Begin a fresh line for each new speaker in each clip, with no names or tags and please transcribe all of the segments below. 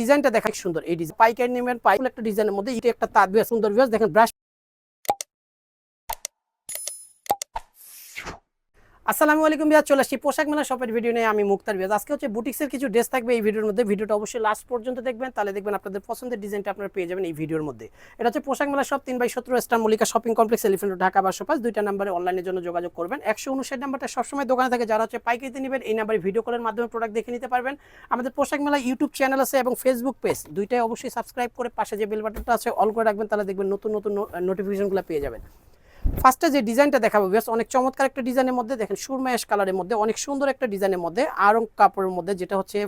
ডিজাইনটা দেখা সুন্দর। এই ডিজাইন পাইকারি নেবেন পাইপ একটা ডিজাইনের মধ্যে, এটা একটা বিয়াস সুন্দর বিয়াস দেখেন ব্রাশ আসসালামু আলাইকুম বিয়াজ চলে আসছি পোশাক মেলা শপের ভিডিও নিয়ে। আমি মুক্তার বিয়াজ। আজকে হচ্ছে বুটিক্সের কিছু ড্রেস থাকবে এই ভিডিওর মধ্যে। ভিডিওটা অবশ্যই লাস্ট পর্যন্ত দেখবেন, তাহলে দেখবেন আপনাদের পছন্দের ডিজাইনটা আপনারা পেয়ে যাবেন এই ভিডিওর মধ্যে। এটা হচ্ছে পোশাক মেলা শপ তিন বাই সতেরো star Mallika shopping complex Elephant Dhaka বারোশো পাঁচ দুইটা নাম্বারে অনলাইনের জন্য যোগাযোগ করবেন। একশো উনষাট নাম্বারটা সবসময় দোকানে থাকে। যারা হচ্ছে পাইকারিতে নেবেন, এই নাম্বারে ভিডিও কলের মাধ্যমে প্রোডাক্ট দেখে নিতে পারবেন। আমাদের পোশাক মেলা ইউটিউব চ্যানেল আছে এবং ফেসবুক পেজ দুইটাই অবশ্যই সাবস্ক্রাইব করে পাশে যে বেল বাটনটা আছে অল করে রাখবেন, তাহলে দেখবেন নতুন নতুন নোটিফিকেশনগুলো পেয়ে যাবেন। ফার্স্টে যে ডিজাইনটা দেখাবো বেশ অনেক চমৎকার একটা ডিজাইনের মধ্যে, দেখেন সুরমায়াস কালারের মধ্যে, অনেক সুন্দর একটা ডিজাইনের মধ্যে, আরং কাপড়ের মধ্যে, যেটা হচ্ছে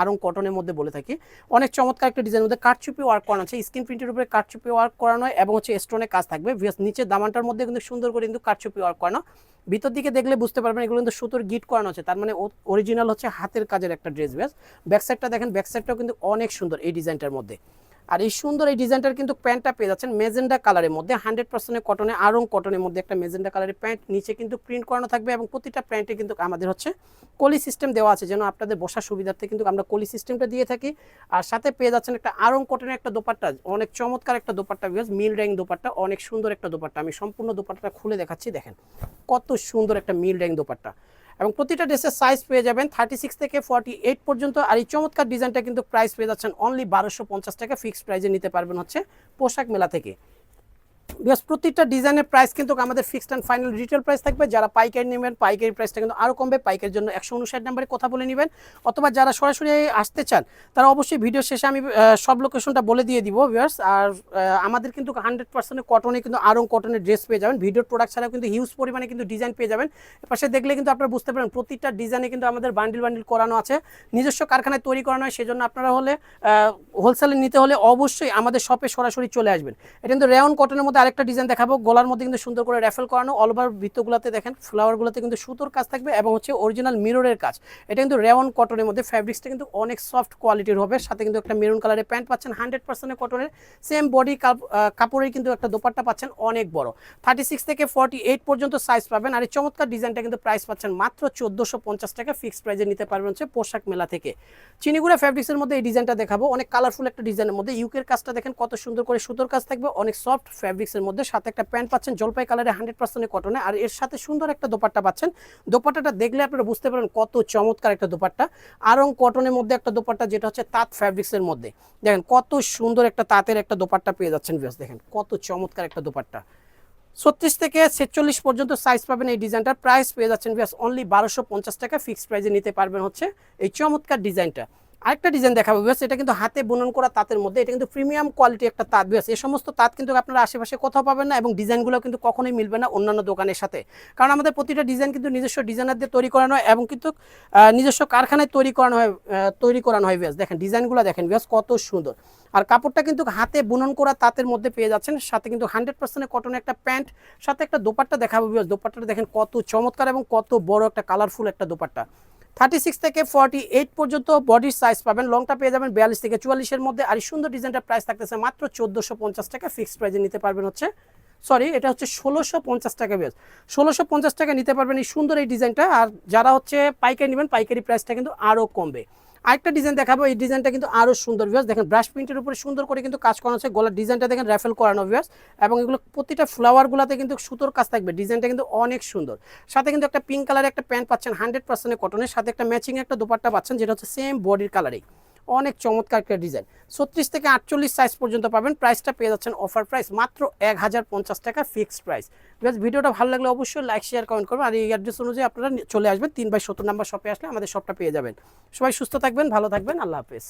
আরং কটনের মধ্যে বলে থাকি। অনেক চমৎকার একটা ডিজাইনের মধ্যে কাঠচুপি ওয়ার্ক করানো আছে স্ক্রিন প্রিন্টের উপরে কাঠচুপি ওয়ার্ক করানো এবং হচ্ছে স্টোনের কাজ থাকবে বেশ নিচে দামানটার মধ্যে কিন্তু সুন্দর করে কিন্তু কাঠচুপি ওয়ার্ক করানো। ভিতর দিকে দেখলে বুঝতে পারবেন, এগুলো কিন্তু সুতোর গিট করানো আছে, তার মানে অরিজিনাল হচ্ছে হাতের কাজের একটা ড্রেস বেশ ব্যাক সাইডটা দেখেন ব্যাক সাইডটাও কিন্তু অনেক সুন্দর এই ডিজাইনটার মধ্যে। আর এই সুন্দর এই ডিজাইনটার কিন্তু প্যান্টটা পেয়ে যাচ্ছেন মেজেন্ডা কালারের মধ্যে, হান্ড্রেড পার্সেন্ট কটনে আরং কটনের মধ্যে একটা মেজেন্ডা কালারের প্যান্ট নিচে কিন্তু প্রিন্ট করানো থাকবে এবং প্রতিটা প্যান্টে কিন্তু আমাদের হচ্ছে কলি সিস্টেম দেওয়া আছে যেন আপনাদের বসার সুবিধার্থে কিন্তু আমরা কলি সিস্টেমটা দিয়ে থাকি। আর সাথে পেয়ে যাচ্ছেন একটা আরং কটনের একটা দোপাট্টা, অনেক চমৎকার একটা দোপাট্টা বিকজ মিল র্যাং দোপাট্টা, অনেক সুন্দর একটা দোপাট্টা। আমি সম্পূর্ণ দোপাট্টাটা খুলে দেখাচ্ছি, দেখেন। কত সুন্দর একটা মিল র্যাং দোপাট্টা। এবং প্রতিটা ড্রেসের সাইজ পেয়ে যাবেন থার্টি সিক্স থেকে ফর্টি এইট পর্যন্ত। আর এই চমৎকার ডিজাইনটা কিন্তু প্রাইস পেয়ে যাচ্ছেন অনলি বারোশো পঞ্চাশ টাকা ফিক্সড প্রাইসে নিতে পারবেন হচ্ছে পোশাক মেলা থেকে। বিকজ প্রতিটা ডিজাইনের প্রাইস কিন্তু আমাদের fixed and final retail price থাকবে। যারা পাইকারি নেবেন, পাইকারি প্রাইসটা কিন্তু আরও কমবে। পাইকারির জন্য একশো উনষাট নাম্বারে কথা বলে নেবেন। অথবা যারা সরাসরি আসতে চান, তারা অবশ্যই ভিডিও শেষে আমি সব লোকেশনটা বলে দিয়ে দিব ভিউয়ার্স আর আমাদের কিন্তু হান্ড্রেড পার্সেন্ট কটনে কিন্তু আরও কটনের ড্রেস পেয়ে যাবেন। ভিডিওর প্রোডাক্ট ছাড়াও কিন্তু হিউজ পরিমাণে কিন্তু ডিজাইন পেয়ে যাবেন। পাশে দেখলে কিন্তু আপনারা বুঝতে পারেন প্রতিটা ডিজাইনে কিন্তু আমাদের বান্ডিল বান্ডিল করানো আছে। নিজস্ব কারখানায় তৈরি করানো হয় সেজন্য আপনারা হলে হোলসেলে নিতে হলে অবশ্যই আমাদের শপে সরাসরি চলে আসবেন। এটা কিন্তু রেয়ন কটনের মধ্যে আরেকটা ডিজাইন দেখাবো। গলার মধ্যে কিন্তু সুন্দর করে র্যাফেল করানো অল ওভার বৃত্তগুলোতে দেখেন ফ্লাওয়ারগুলোতে কিন্তু সুতোর কাজ থাকবে এবং হচ্ছে অরিজিনাল মিররের কাজ। এটা কিন্তু রেয়ন কটনের মধ্যে ফ্যাব্রিক্সটা কিন্তু অনেক সফট কোয়ালিটির হবে। সাথে কিন্তু একটা মেরুন কালারের প্যান্ট পাচ্ছেন হান্ড্রেড পার্সেন্ট কটনের সেম বডি কাপড়ের কিন্তু একটা দোপাট্টা পাচ্ছেন, অনেক বড়। থার্টি সিক্স থেকে ফর্টি এইট পর্যন্ত সাইজ পাবেন। আর এই চমৎকার ডিজাইনটা কিন্তু প্রাইস পাচ্ছেন মাত্র চোদ্দোশো পঞ্চাশ টাকা। ফিক্সড প্রাইসে নিতে পারবেন হচ্ছে পোশাক মেলা থেকে। চিনিগুড়া ফ্যাব্রিক্সের মধ্যে এই ডিজাইনটা দেখাবো। অনেক কালারফুল একটা ডিজাইনের মধ্যে। ইউকের কাজটা দেখেন, কত সুন্দর করে সুতোর কাজ থাকবে, অনেক সফট ফ্যাব্রিক্সের মধ্যে সাথে একটা প্যান্ট পাচ্ছেন জলপাই কালারে হান্ড্রেড পার্সেন্ট কটনে। আর এর সাথে সুন্দর একটা দোপাট্টা পাচ্ছেন। দোপাট্টাটা দেখলে আপনারা বুঝতে পারেন কত চমৎকার একটা দোপাট্টা। আরং কটনের মধ্যে একটা দোপাট্টা, যেটা হচ্ছে তাঁত ফ্যাব্রিক্সের মধ্যে। দেখেন কত সুন্দর একটা তাঁতের একটা দোপাট্টা পেয়ে যাচ্ছেন ভিউয়ার্স দেখেন কত চমৎকার একটা দোপাট্টা। ছত্রিশ থেকে ছেচল্লিশ পর্যন্ত সাইজ পাবেন এই ডিজাইনটার প্রাইস পেয়ে যাচ্ছেন ভিউয়ার্স অনলি বারোশো পঞ্চাশ টাকা। ফিক্সড প্রাইসে নিতে পারবেন হচ্ছে এই চমৎকার ডিজাইনটা আরেকটা ডিজাইন দেখাবো, বিয়াস, এটা কিন্তু হাতে বুনন করা তাঁতের মধ্যে, এটা কিন্তু প্রিমিয়াম কোয়ালিটি একটা তাঁত, বিয়াস। এই সমস্ত তাঁত কিন্তু আপনারা আশেপাশে কোথাও পাবেন না এবং ডিজাইনগুলো কিন্তু কখনোই মিলবে না অন্যান্য দোকানের সাথে। কারণ আমাদের প্রতিটা ডিজাইন কিন্তু নিজস্ব ডিজাইনার দিয়ে তৈরি করানো হয় এবং কিন্তু নিজস্ব কারখানায় তৈরি করানো হয় তৈরি করানো হয়, বিয়াস। দেখেন ডিজাইনগুলো দেখেন, বিয়াস, কত সুন্দর। আর কাপড়টা কিন্তু হাতে বুনন করা তাঁতের মধ্যে পেয়ে যাচ্ছেন, সাথে কিন্তু হান্ড্রেড পার্সেন্ট কটনের একটা প্যান্ট, সাথে একটা দোপাট্টা দেখাবো, বিয়াস। দোপাট্টাটা দেখেন কত চমৎকার এবং কত বড় একটা কালারফুল একটা দোপাট্টা। থার্টি সিক্স থেকে ফর্টি এইট পর্যন্ত বডির সাইজ পাবেন। লংটা পেয়ে যাবেন বিয়াল্লিশ থেকে চুয়াল্লিশের মধ্যে। আর সুন্দর ডিজাইনটা প্রাইস থাকতেছে মাত্র চোদ্দোশো পঞ্চাশ টাকা। ফিক্সড প্রাইসে নিতে পারবেন হচ্ছে সরি এটা হচ্ছে ষোলোশো পঞ্চাশ টাকা বেশ। ষোলোশো পঞ্চাশ টাকা নিতে পারবেন এই সুন্দর এই ডিজাইনটা, আর যারা হচ্ছে পাইকারি নেবেন, পাইকারি প্রাইসটা কিন্তু আরও কমবে। আরেকটা ডিজাইন দেখাবো, এই ডিজাইনটা কিন্তু আরও সুন্দর ভিউয়ার্স দেখেন ব্রাশ প্রিন্টের উপরে সুন্দর করে কিন্তু কাজ করানো আছে। গলার ডিজাইনটা দেখেন র্যাফেল করানো ভিউয়ার্স এবং এগুলো প্রতিটা ফ্লাওয়ারগুলোতে কিন্তু সুতোর কাজ থাকবে। ডিজাইনটা কিন্তু অনেক সুন্দর। সাথে কিন্তু একটা পিঙ্ক কালারের একটা প্যান্ট পাচ্ছেন হান্ড্রেড পার্সেন্ট কটনের সাথে একটা ম্যাচিং একটা দোপাট্টা পাচ্ছেন, যেটা হচ্ছে সেম বডির কালারেই অনেক চমৎকার একটা ডিজাইন। ছত্রিশ থেকে আটচল্লিশ সাইজ পর্যন্ত পাবেন। প্রাইসটা পেয়ে যাচ্ছেন অফার প্রাইস মাত্র এক হাজার পঞ্চাশ টাকা ফিক্সড প্রাইস বিকজ ভিডিওটা ভালো লাগলে অবশ্যই লাইক শেয়ার কমেন্ট করবেন। আর এই অ্যাড্রেস অনুযায়ী আপনারা চলে আসবেন। তিন বাই সত্তর নাম্বার শপে আসলে আমাদের শপটা পেয়ে যাবেন। সবাই সুস্থ থাকবেন, ভালো থাকবেন। আল্লাহ হাফেজ।